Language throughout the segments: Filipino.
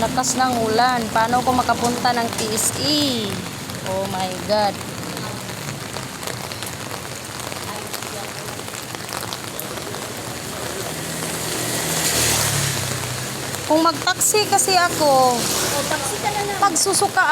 Lakas ng ulan. Paano ko makapunta ng TSE? Oh my God. Kung mag-taxi kasi ako, O, taxi ka na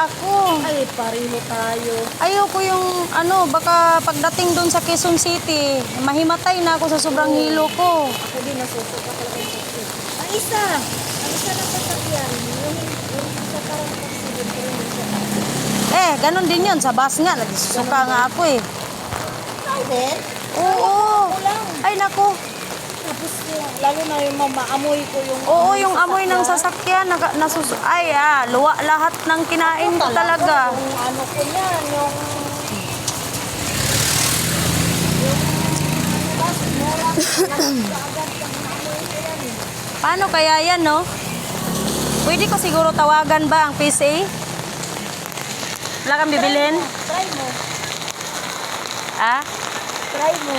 ako. Ay, pareho tayo. Ayoko yung ano, baka pagdating doon sa Quezon City, mahimatay na ako sa sobrang hilo ko. Ako din nasusuka talaga yung taxi. Ang isa, ang isa na sasakyan, yung, yung isa parang taxi pero taxi. Eh, ganun din yun. Sa bus nga, nagsusuka nga ako eh. Din? Oo. Ay, nako. Tapos yung, lalo na yung mamaamoy ko yung... Oo, yung amoy ng sasakyan, naga, nasus... Ay, ah, luwa lahat ng kinain ko talaga. Yung ano ko yan, yung... Amoy yan eh. Paano kaya yan, no? Pwede ko siguro tawagan ba ang PCA? Wala kang bibilhin? Try mo. Ah? Try mo.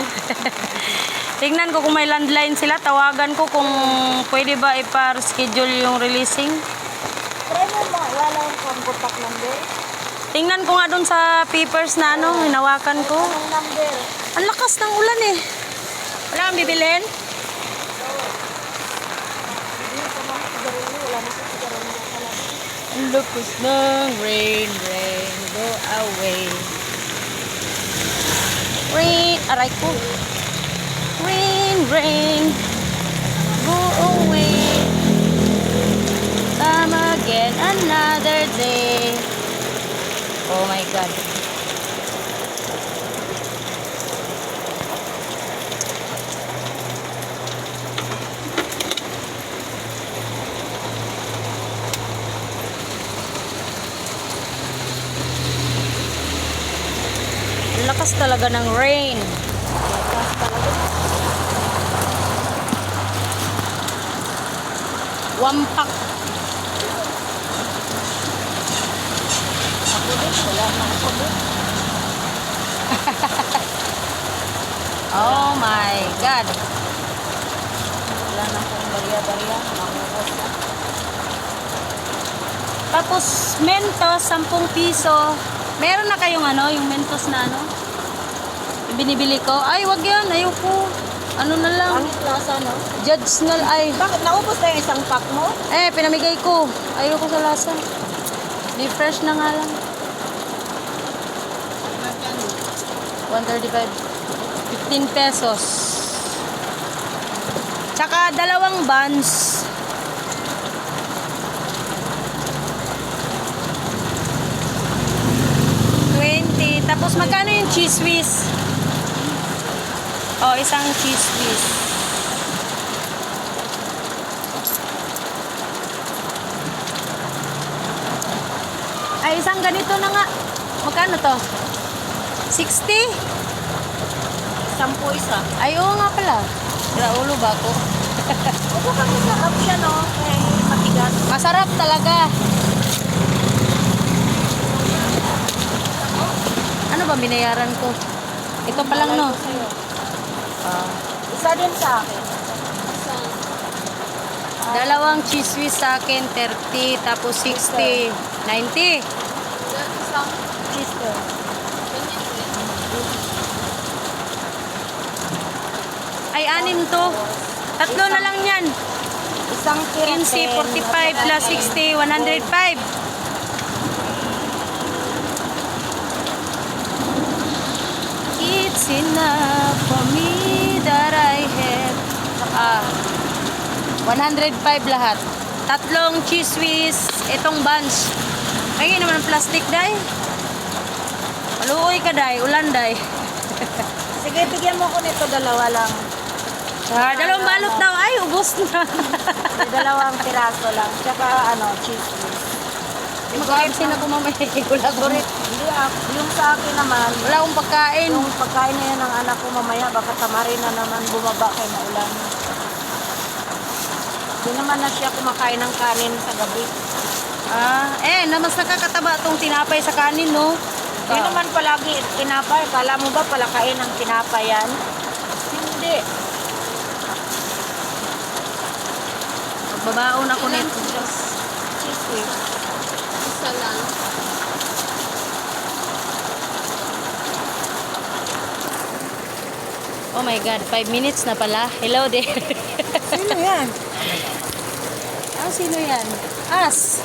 Tingnan ko kung may landline sila, tawagan ko kung pwede ba ipar-schedule yung releasing. Try mo ma. Wala akong contact number. Tingnan ko nga dun sa papers na ano, hinawakan ko. Ang lakas ng ulan eh. Wala kang bibilhin? Hindi ko mga sigarilyo. Wala na sa sigarilyo. Wala na. Lakas ng rain, rain, go away. Rain, aray ko. Rain, rain, go away. Come again another day. Oh my God. Lakas talaga ng rain. Wampak. Ako din. Wala na ako din. Oh my God. Wala na akong barya-barya. Mamukos na. Tapos, Mentos, 10 piso. Meron na kayong ano, yung Mentos na ano? Binibili ko. Ay, wag yan. Ayoko. Ano na lang. Pangit lasa, no? Judge na ay. Bakit? Naubos na yung isang pack mo? Eh, pinamigay ko. Ayoko sa lasa. Di fresh na nga lang. 135. 15 pesos. Tsaka dalawang buns. Tapos magkano yung cheese whiz? Oh, isang cheese whiz. Ay, isang ganito na nga. Magkano to? 60? Sampo isa. Ay, oo nga pala. Raulo ba ako? Upo kami sa siya, no? Eh, matigas. Masarap talaga. Ano ba binayaran ko? Ito pa lang, no? Sa'yo. Ah. Isa din sa akin. dalawang cheese whiz sa akin, 30, tapos 60, 90. Isang cheese ko. Ay, anim to. Tatlo na lang yan. Isang 15, 45 plus 60, 105. It's enough for me 105 lahat. Tatlong cheese whiz, itong bunch. Ay, naman ang plastic, day. Maluoy ka, day. Ulan, day. Sige, bigyan mo ko nito dalawa lang. Ah, dalawang balot daw. Ay, ubos na. Dalawang piraso lang. Tsaka ano, cheese whiz. Mag-KFC na ko mamaya. Wala ko rin. Hindi, ako, yung sa akin naman, Wala akong pagkain. yung pagkain na yan ng anak ko mamaya, baka tamarin na naman bumaba kay na ulan. Hindi naman na siya kumakain ng kanin sa gabi. Ah, eh, na mas nakakataba tong tinapay sa kanin, no? Yun naman palagi tinapay. Kala mo ba palakain ng tinapay yan? Hindi. Magbabaon ako nito. cheese whiz? Isa lang. Oh my God, 5 minutes na pala. Hello there. Sino yan? ah, sino yan? As.